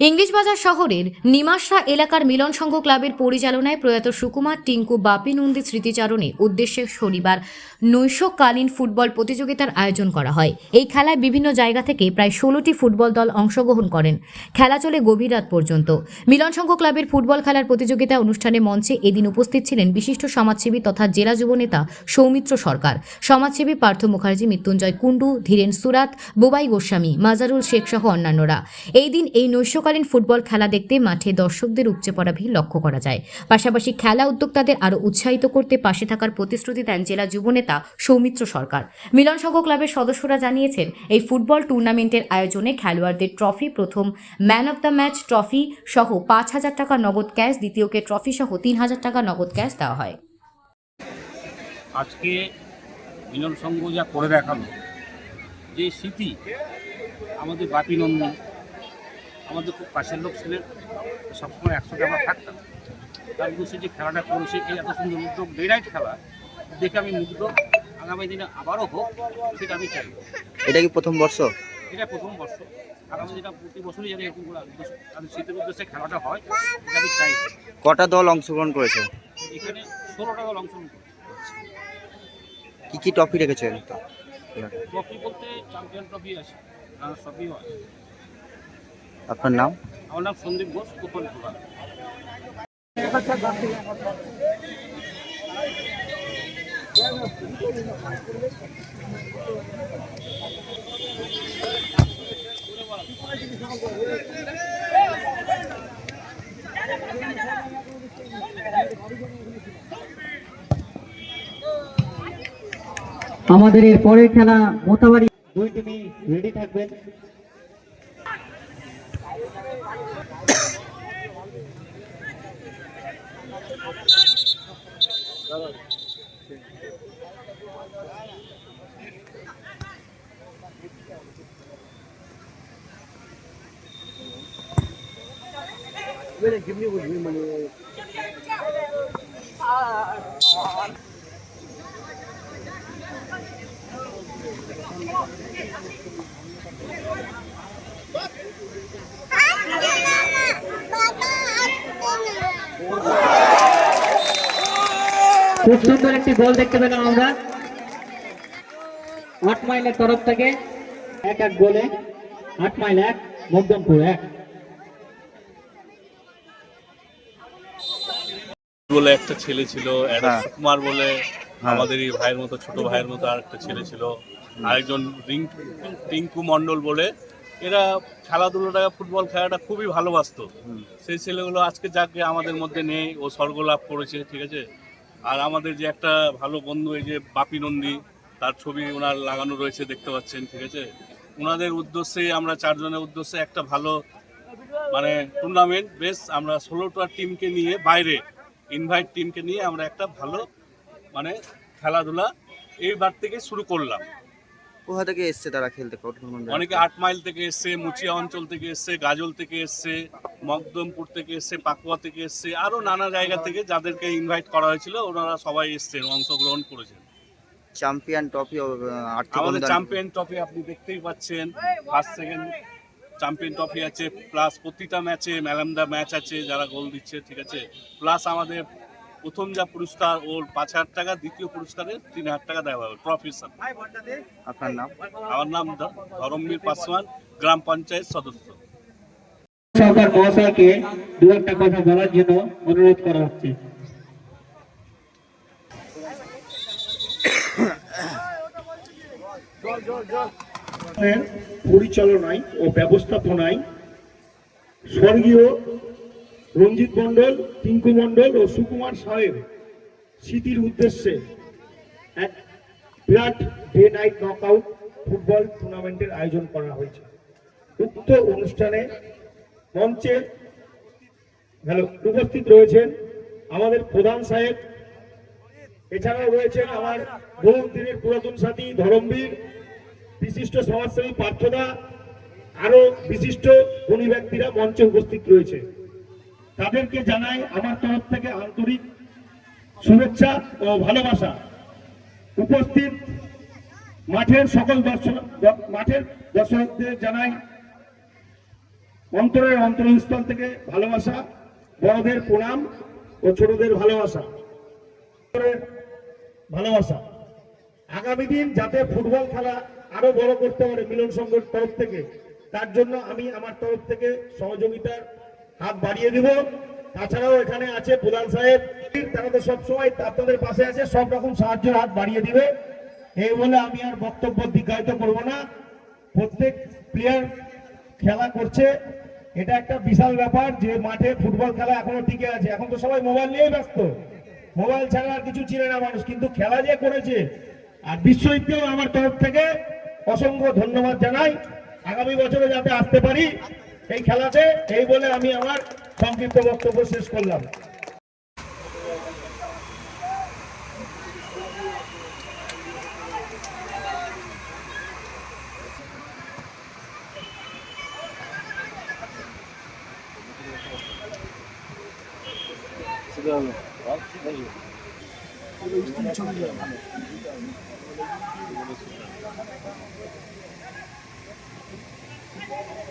English বাজার শহরের নিমাশা এলাকার মিলন সংঘ ক্লাবের পরিচালনায় প্রয়াত সুকুমার, টিঙ্কু, বাপি নন্দী স্মৃতিচারণে উদ্দেশ্যে শনিবার নৈশকালীন ফুটবল প্রতিযোগিতার আয়োজন করা হয়। এই খেলায় বিভিন্ন জায়গা থেকে প্রায় ষোলোটি ফুটবল দল অংশগ্রহণ করেন। খেলা চলে গভীর রাত পর্যন্ত। মিলন সংঘ ক্লাবের ফুটবল খেলার প্রতিযোগিতা অনুষ্ঠানে মঞ্চে এদিন উপস্থিত ছিলেন বিশিষ্ট সমাজসেবী তথা জেলা যুবনেতা সৌমিত্র সরকার। সমাজসেবী পার্থ মুখার্জি, মৃত্যুঞ্জয় কুণ্ডু, ধীরেন সুরাত, বোবাই গোস্বামী, মাজারুল শেখ সহ অন্যান্যরা। এই দিন এই নৈশকালীন ফুটবল খেলা দেখতে মাঠে দর্শকদের উপচে পড়া ভিড় লক্ষ্য করা যায়। পাশাপাশি খেলা উদ্যোক্তাদের আরও উৎসাহিত করতে পাশে থাকার প্রতিশ্রুতি দেন জেলা যুবনেতা সৌমিত্র সরকার। মিলন সংঘ ক্লাবের সদস্যরা জানিয়েছেন, এই ফুটবল টুর্নামেন্টের আয়োজনে খেলোয়াড়দের ট্রফি প্রথম man of the match trophy সহ পাঁচ হাজার টাকা নগদ ক্যাশ দ্বিতীয়কে ট্রফি সহ তিন হাজার টাকা নগদ ক্যাশ দেওয়া হয়। আজকে মিলন সংঘ যা করে দেখাল, যে স্মৃতি আমাদের বাপি নন্দন আমাদের খুব কাছের লোক ছিলেন সবসময় একসাথে আমরা থাকতাম। তার উদ্দেশ্যে যে খেলাটা করেছে এই এত সুন্দর উদ্যোগ ডে নাইট খেলা দেখে আমি মুগ্ধ। আগামী দিনে আবারও হোক সেটা আমি চাই। এটা কি প্রথম বর্ষ? এটা প্রথম বর্ষ। আগামী দিনে প্রতি বছরই যেন এরকম তাদের শীতের উদ্দেশ্যে খেলাটা হয় এটা আমি চাই। কটা দল অংশগ্রহণ করেছে? এখানে ষোলোটা দল অংশগ্রহণ করেছে। কি কি ট্রফি রেখেছেন? ট্রফি বলতে চ্যাম্পিয়ন ট্রফি আছে আর সবই হয়। আপনার নাম? আমার নাম সন্দীপ ঘোষ গোপাল খোলা আমাদের এর পরের খেলা মোতাবাড়ি দুই টিমই রেডি থাকবেন। Wait, give me one, give me. Uh, খুব সুন্দর একটি গোল দেখতে পেলাম আমরা আট মাইলের তরফ থেকে এক এক গোলে আট মাইল এক মধ্যমপুর এক বলে একটা ছেলে ছিল হ্যাঁ। বলে হ্যাঁ। আমাদের এই ভাইয়ের মতো ছোট ভাইয়ের মতো আর একটা ছেলে ছিল আরেকজন রিং টিঙ্কু মণ্ডল বলে এরা খেলাধুলোটা ফুটবল খেলাটা খুবই ভালোবাসতো। সেই ছেলেগুলো আজকে যাকে আমাদের মধ্যে নেই ও স্বর্গ লাভ করেছে ঠিক আছে? আর আমাদের যে একটা ভালো বন্ধু এই যে বাপি নন্দী তার ছবি ওনার লাগানো রয়েছে দেখতে পাচ্ছেন ঠিক আছে? ওনাদের উদ্দেশ্যে আমরা চারজনের উদ্দেশ্যে একটা ভালো মানে টুর্নামেন্ট বেশ আমরা ষোলোটা টিমকে নিয়ে বাইরে ইনভাইট টিমকে নিয়ে আমরা একটা ভালো মানে খেলাধুলা এইবার থেকে শুরু করলাম। কোথা থেকে এসছে তারা খেলতে? অনেকে আট মাইল থেকে এসছে মুচিয়া অঞ্চল থেকে এসছে গাজল থেকে এসছে মকদমপুর থেকে এসছে পাকুয়া থেকে এসছে আরও নানা জায়গা থেকে যাদেরকে ইনভাইট করা হয়েছিল ওনারা সবাই এসছেন অংশগ্রহণ করেছেন। চ্যাম্পিয়ন ট্রফি আমাদের চ্যাম্পিয়ন ট্রফি আপনি দেখতেই পাচ্ছেন ফার্স্ট সেকেন্ড চ্যাম্পিয়ন ট্রফি আছে প্লাস প্রতিটা ম্যাচে ম্যালাম দা ম্যাচ আছে যারা গোল দিচ্ছে ঠিক আছে? প্লাস আমাদের প্রথম যা পুরস্কার ওর পাঁচ হাজার টাকা দ্বিতীয় পুরস্কারে তিন হাজার টাকা দেওয়া হবে ট্রফির সাথে আপনার নাম? আমার নাম ধরমবীর পাসওয়ান গ্রাম পঞ্চায়েত সদস্য। সরকার মহাশয়কে দু একটা কথা বলার জন্য অনুরোধ করা হচ্ছে। পরিচালনায় ও ব্যবস্থাপনায় স্বর্গীয় রঞ্জিত মণ্ডল, টিঙ্কু মণ্ডল ও সুকুমার সাহেব স্মৃতির উদ্দেশ্যে এক বিরাট ডে নাইট নকআউট ফুটবল টুর্নামেন্টের আয়োজন করা হয়েছে। উক্ত অনুষ্ঠানে মঞ্চে হ্যালো, উপস্থিত রয়েছেন আমাদের প্রধান সাহেব, এছাড়াও রয়েছেন আমার বহু দিনের পুরাতন সাথী ধরমবীর, বিশিষ্ট সমাজসেবী পার্থদা আরও বিশিষ্ট গুণী ব্যক্তিরা মঞ্চে উপস্থিত রয়েছে। তাদেরকে জানাই আমার তরফ থেকে আন্তরিক শুভেচ্ছা ও ভালোবাসা। উপস্থিত মাঠের সকল দর্শক মাঠের দর্শকদের জানাই অন্তরের অন্তরস্থল থেকে ভালোবাসা, বড়দের প্রণাম ও ছোটদের ভালোবাসা। ভালোবাসা। আগামী দিন যাতে ফুটবল খেলা আরও বড় করতে পারে মিলন সংঘের তরফ থেকে, তার জন্য আমি আমার তরফ থেকে সহযোগিতার হাত বাড়িয়ে দিব। তাছাড়াও এখানে আছে প্রধান সাহেব। তারা তো সবসময় আপনাদের পাশে আছে, সব রকম সাহায্যের হাত বাড়িয়ে দিবে। এই বলে আমি আর বক্তব্য দীর্ঘায়িত করব না। প্রত্যেক প্লেয়ার খেলা করছে। এটা একটা বিশাল ব্যাপার যে মাঠে ফুটবল খেলা এখনও টিকে আছে। এখন তো সবাই মোবাইল নিয়েই ব্যস্ত। মোবাইল ছাড়া আর কিছু চিনে না মানুষ, কিন্তু খেলা যে করেছে। আর বিশ্বজিৎকেও আমার তরফ থেকে অসংখ্য ধন্যবাদ জানাই। আগামী বছরে যাতে আসতে পারি এই খেলাতে এই বলে আমি আমার সংক্ষিপ্ত বক্তব্য শেষ করলাম।